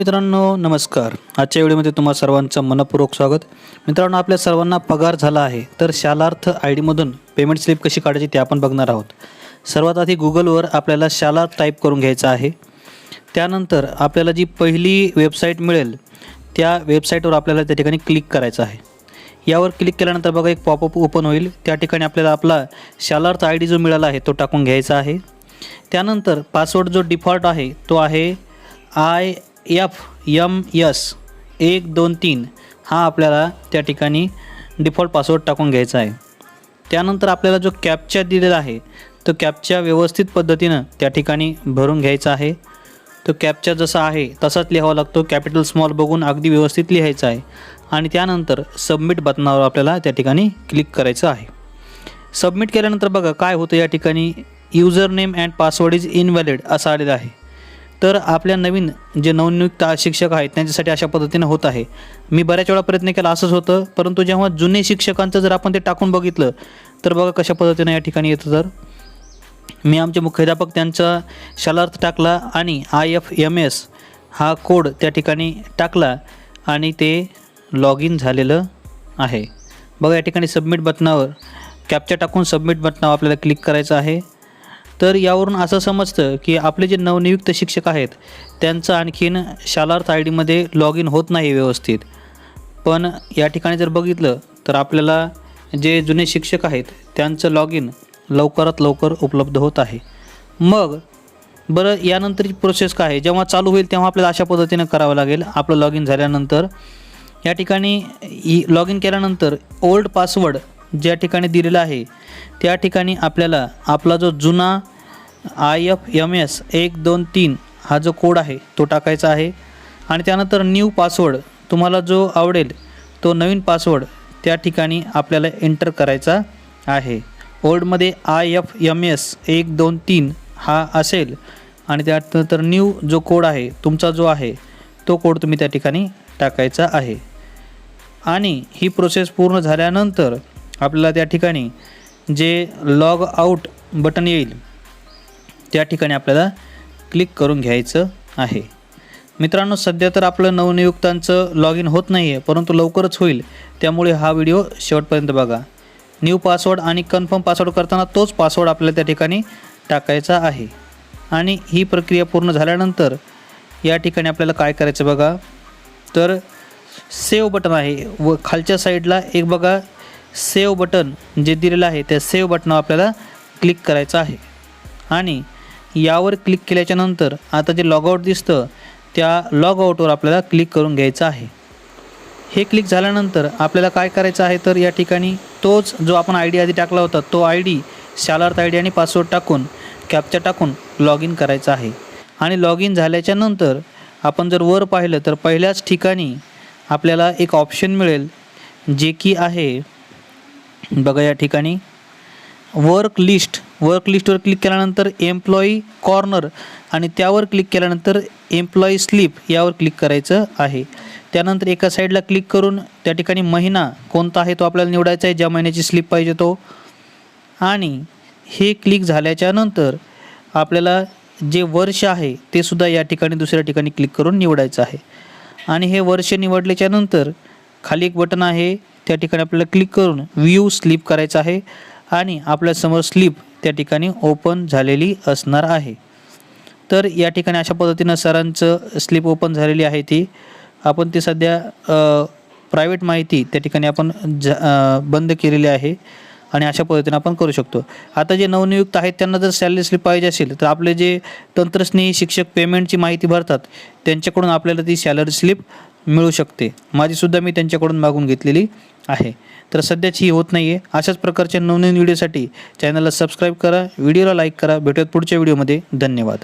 मित्रांनो नमस्कार. आजच्या व्हिडिओमध्ये तुम्हा सर्वांचं मनपूर्वक स्वागत. मित्रांनो आपल्या सर्वांना पगार झाला आहे तर शालार्थ आय डीमधून पेमेंट स्लिप कशी काढायची ते आपण बघणार आहोत. सर्वात आधी गुगलवर आपल्याला शालार्थ टाईप करून घ्यायचं आहे. त्यानंतर आपल्याला जी पहिली वेबसाईट मिळेल त्या वेबसाईटवर आपल्याला त्या ठिकाणी क्लिक करायचं आहे. यावर क्लिक केल्यानंतर बघा एक पॉपअप ओपन होईल. त्या ठिकाणी आपल्याला आपला शालार्थ आय डी जो मिळाला आहे तो टाकून घ्यायचा आहे. त्यानंतर पासवर्ड जो डिफॉल्ट आहे तो आहे आय एफ यम यस एक दोन तीन हा आपल्याला त्या ठिकाणी डिफॉल्ट पासवर्ड टाकून घ्यायचा आहे. त्यानंतर आपल्याला जो कॅपचा दिलेला आहे तो कॅपच्या व्यवस्थित पद्धतीनं त्या ठिकाणी भरून घ्यायचा आहे. तो कॅपचा जसा आहे तसाच लिहावा लागतो. कॅपिटल स्मॉल बघून अगदी व्यवस्थित लिहायचा आहे. आणि त्यानंतर सबमिट बटनावर आपल्याला त्या ठिकाणी क्लिक करायचं आहे. सबमिट केल्यानंतर बघा काय होतं या ठिकाणी? User name and password is invalid असं आलेलं आहे. तर आपल्या नवीन जे नवनियुक्त शिक्षक आहेत त्यांच्यासाठी अशा पद्धतीनं होत आहे. मी बऱ्याच वेळा प्रयत्न केला असंच होतं परंतु जेव्हा जुने शिक्षकांचं जर आपण ते टाकून बघितलं तर बघा कशा पद्धतीनं या ठिकाणी येतं तर. मी आमचे मुख्याध्यापक त्यांचा शालार्थ टाकला आणि आय एफ एम एस हा कोड त्या ठिकाणी टाकला आणि ते लॉग इन झालेलं आहे. बघा या ठिकाणी सबमिट बटनावर कॅप्चर टाकून सबमिट बटनावर आपल्याला क्लिक करायचं आहे. तर यावरून असं समजतं की आपले जे नवनियुक्त शिक्षक आहेत त्यांचं आणखीन शालार्थ आय डीमध्ये लॉग इन होत नाही व्यवस्थित. पण या ठिकाणी जर बघितलं तर आपल्याला जे जुने शिक्षक आहेत त्यांचं लॉग इन लवकरात लवकर उपलब्ध होत आहे. मग बरं यानंतरची प्रोसेस काय आहे? जेव्हा चालू होईल तेव्हा आपल्याला अशा पद्धतीनं करावं लागेल. आपलं लॉग इन झाल्यानंतर या ठिकाणी लॉग इन केल्यानंतर ओल्ड पासवर्ड ज्या ठिकाणी दिलेला आहे त्या ठिकाणी आपल्याला आपला जो जुना आय एफ एम एस एक दोन तीन हा जो कोड आहे तो टाकायचा आहे. आणि त्यानंतर न्यू पासवर्ड तुम्हाला जो आवडेल तो नवीन पासवर्ड त्या ठिकाणी आपल्याला एंटर करायचा आहे. ओल्डमध्ये आय एफ एम एस एक दोन तीन हा असेल आणि त्यानंतर न्यू जो कोड आहे तुमचा जो आहे तो कोड तुम्ही त्या ठिकाणी टाकायचा आहे. आणि ही प्रोसेस पूर्ण झाल्यानंतर आपल्याला त्या ठिकाणी जे लॉग आऊट बटन येईल त्या ठिकाणी आपल्याला क्लिक करून घ्यायचं आहे. मित्रांनो सध्या तर आपलं नवनियुक्तांचं लॉग इन होत नाही आहे परंतु लवकरच होईल. त्यामुळे हा व्हिडिओ शेवटपर्यंत बघा. न्यू पासवर्ड आणि कन्फर्म पासवर्ड करताना तोच पासवर्ड आपल्याला त्या ठिकाणी टाकायचा आहे. आणि ही प्रक्रिया पूर्ण झाल्यानंतर या ठिकाणी आपल्याला काय करायचं बघा. तर सेव्ह बटन आहे. व खालच्या साईडला एक बघा. सेव्ह बटन जे दिलेलं आहे त्या सेव्ह बटनावर आपल्याला क्लिक करायचं आहे. आणि यावर क्लिक केल्याच्यानंतर आता जे लॉगआउट दिसतं त्या लॉगआउटवर आपल्याला क्लिक करून घ्यायचं आहे. हे क्लिक झाल्यानंतर आपल्याला काय करायचं आहे तर या ठिकाणी तोच जो आपण आय डी आधी टाकला होता तो I D Shalarth I D आणि पासवर्ड टाकून कॅपचा टाकून लॉग इन करायचं आहे. आणि लॉग इन झाल्याच्यानंतर आपण जर वर पाहिलं तर पहिल्याच ठिकाणी आपल्याला एक ऑप्शन मिळेल जे की आहे बघा या ठिकाणी वर्क लिस्ट वर्क लिस्टवर क्लिक केल्यानंतर एम्प्लॉई कॉर्नर आणि त्यावर क्लिक केल्यानंतर एम्प्लॉई स्लिप यावर क्लिक करायचं आहे. त्यानंतर एका साईडला क्लिक करून त्या ठिकाणी महिना कोणता आहे तो आपल्याला निवडायचा आहे ज्या महिन्याची स्लिप पाहिजे तो. आणि हे क्लिक झाल्याच्यानंतर आपल्याला जे वर्ष आहे ते सुद्धा या ठिकाणी दुसऱ्या ठिकाणी क्लिक करून निवडायचं आहे. आणि हे वर्ष निवडल्याच्या नंतर खाली एक बटन आहे त्या ठिकाणी आपल्याला क्लिक करून व्ह्यू स्लिप करायचं आहे. आणि आपल्यासमोर स्लिप त्या ठिकाणी ओपन झालेली असणार आहे. तर या ठिकाणी अशा पद्धतीनं सरांचं स्लिप ओपन झालेली आहे ती. आपण ती सध्या प्रायव्हेट माहिती त्या ठिकाणी आपण झा बंद केलेली आहे आणि अशा पद्धतीने आपण करू शकतो. आता जे नवनियुक्त आहेत त्यांना जर सॅलरी स्लिप पाहिजे असेल तर आपले जे तंत्रस्नेही शिक्षक पेमेंटची माहिती भरतात त्यांच्याकडून आपल्याला ती सॅलरी स्लिप मिळू शकते. माझीसुद्धा मी त्यांच्याकडून मागून घेतलेली. आहे. तर सध्याची ही होत नाही आहे अशाच प्रकारच्या नवनवीन व्हिडिओसाठी चॅनलला सबस्क्राईब करा व्हिडिओला लाईक करा. भेटूयात पुढच्या व्हिडिओमध्ये. धन्यवाद.